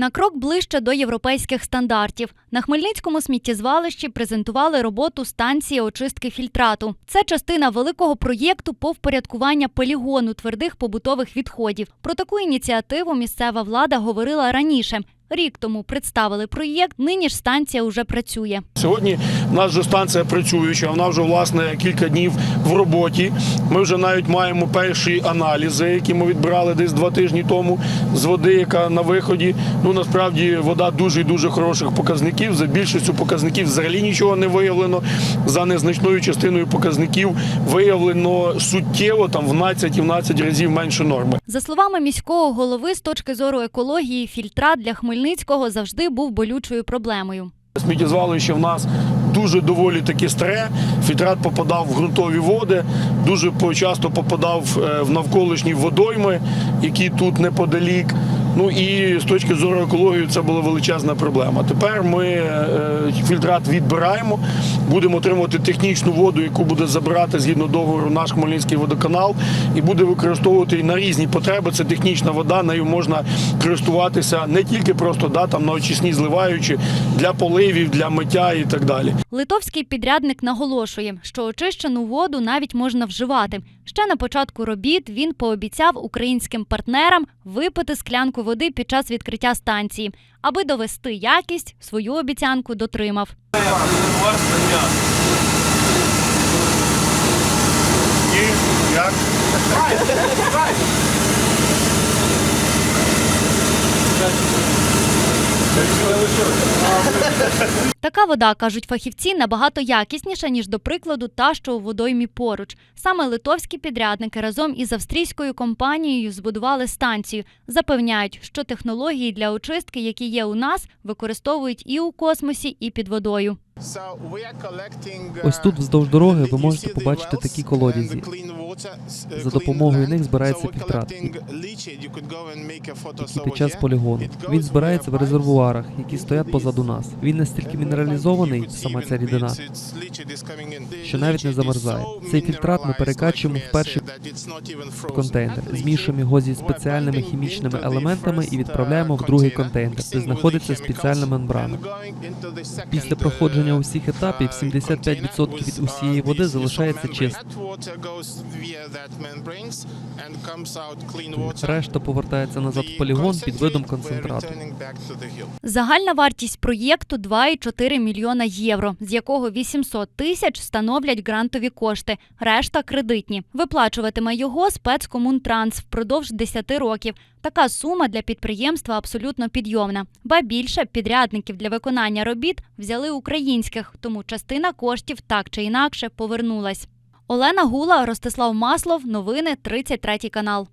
На крок ближче до європейських стандартів. На Хмельницькому сміттєзвалищі презентували роботу станції очистки фільтрату. Це частина великого проєкту по впорядкування полігону твердих побутових відходів. Про таку ініціативу місцева влада говорила раніше. Рік тому представили проєкт. Нині ж станція уже працює. Сьогодні в нас вже станція працююча, вона вже власне кілька днів в роботі. Ми вже навіть маємо перші аналізи, які ми відбирали десь два тижні тому з води, яка на виході. Ну насправді вода дуже і дуже хороших показників. За більшістю показників взагалі нічого не виявлено. За незначною частиною показників виявлено суттєво там в 12-12 разів менше норми. За словами міського голови, з точки зору екології, фільтрат для Хмельницького завжди був болючою проблемою. Сміттєзвалище в нас дуже доволі таки старе. Фітрат попадав в ґрунтові води, дуже часто попадав е, в навколишні водойми, які тут неподалік. Ну і з точки зору екології це була величезна проблема. Тепер ми е, фільтрат відбираємо, будемо отримувати технічну воду, яку буде забирати згідно договору наш Хмельницький водоканал, і буде використовувати на різні потреби. Це технічна вода, нею можна користуватися не тільки просто да, там, на очисні зливаючи для поливів, для миття і так далі. Литовський підрядник наголошує, що очищену воду навіть можна вживати. Ще на початку робіт він пообіцяв українським партнерам випити склянку води під час відкриття станції. Аби довести якість, свою обіцянку дотримав. Така вода, кажуть фахівці, набагато якісніша, ніж до прикладу, та, що у водоймі поруч. Саме литовські підрядники разом із австрійською компанією збудували станцію. Запевняють, що технології для очистки, які є у нас, використовують і у космосі, і під водою. Ось тут вздовж дороги ви можете побачити такі колодязі. За допомогою них збирається фільтрат, який під час полігону. Він збирається в резервуарах, які стоять позаду нас. Він настільки мінералізований, сама ця рідина, що навіть не замерзає. Цей фільтрат ми перекачуємо в перший контейнер, змішуємо його зі спеціальними хімічними елементами і відправляємо в другий контейнер, де знаходиться спеціальна мембрана. Після проходження усіх етапів 75% від усієї води залишається чистою. Решта повертається назад в полігон під видом концентрату. Загальна вартість проєкту 2,4 мільйона євро, з якого 800 тисяч становлять грантові кошти, решта кредитні. Виплачуватиме його спецкомунтранс впродовж 10 років. Така сума для підприємства абсолютно підйомна. Ба більше підрядників для виконання робіт взяли українських, тому частина коштів так чи інакше повернулась. Олена Гула, Ростислав Маслов. Новини 33 канал.